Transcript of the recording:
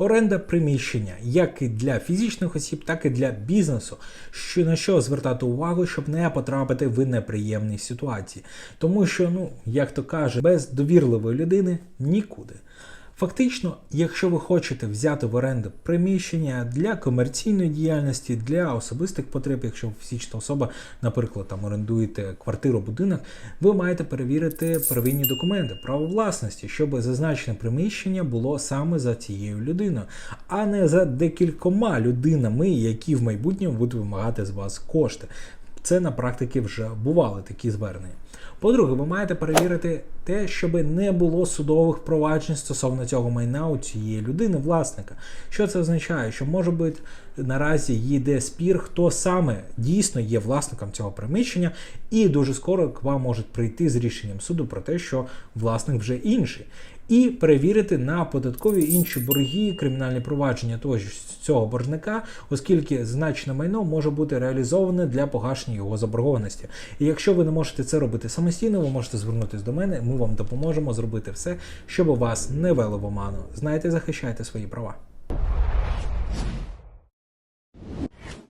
Оренда приміщення як і для фізичних осіб, так і для бізнесу. Що на що звертати увагу, щоб не потрапити в неприємні ситуації. Тому що, ну як то каже, без довірливої людини нікуди. Фактично, якщо ви хочете взяти в оренду приміщення для комерційної діяльності, для особистих потреб, якщо фізична особа, наприклад, там орендуєте квартиру, будинок, ви маєте перевірити первинні документи право власності, щоб зазначене приміщення було саме за цією людиною, а не за декількома людинами, які в майбутньому будуть вимагати з вас кошти. Це на практиці вже бували такі звернення. По-друге, ви маєте перевірити те, щоб не було судових проваджень стосовно цього майна у цієї людини, власника. Що це означає? Що може бути наразі йде спір, хто саме дійсно є власником цього приміщення, і дуже скоро к вам можуть прийти з рішенням суду про те, що власник вже інший. І перевірити на податкові інші борги, кримінальні провадження того ж цього боржника, оскільки значне майно може бути реалізоване для погашення його заборгованості. І якщо ви не можете це робити самостійно, ви можете звернутися до мене. Ми вам допоможемо зробити все, щоб вас не вели в оману. Знаєте, захищайте свої права.